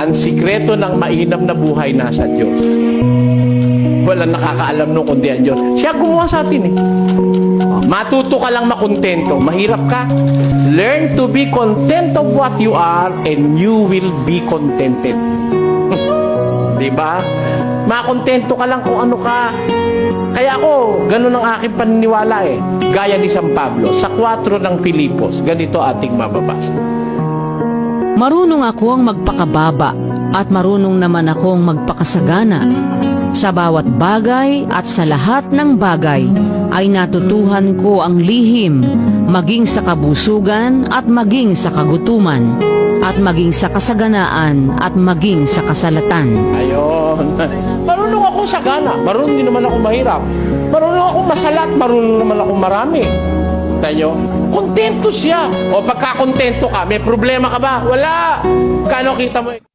ang sikreto ng mainam na buhay nasa Diyos. Walang nakakaalam nung kundi ang Diyos. Siya gumawa sa atin eh. Matuto ka lang makontento. Mahirap ka. Learn to be content of what you are and you will be contented. Di ba? Makontento ka lang kung ano ka. Kaya ako, ganun ang aking paniniwala eh. Gaya ni San Pablo, sa 4 ng Filipos, ganito ating mababasa. Marunong akong magpakababa at marunong naman akong magpakasagana. Sa bawat bagay at sa lahat ng bagay ay natutuhan ko ang lihim, maging sa kabusugan at maging sa kagutuman, at maging sa kasaganaan at maging sa kasalatan. Ayon. Marunong ako sa gana. Marunong din naman ako mahirap. Marunong ako masalat. Marunong naman ako marami. Tayo, kontento siya. O pagka kontento ka, may problema ka ba? Wala. Kano kita mo?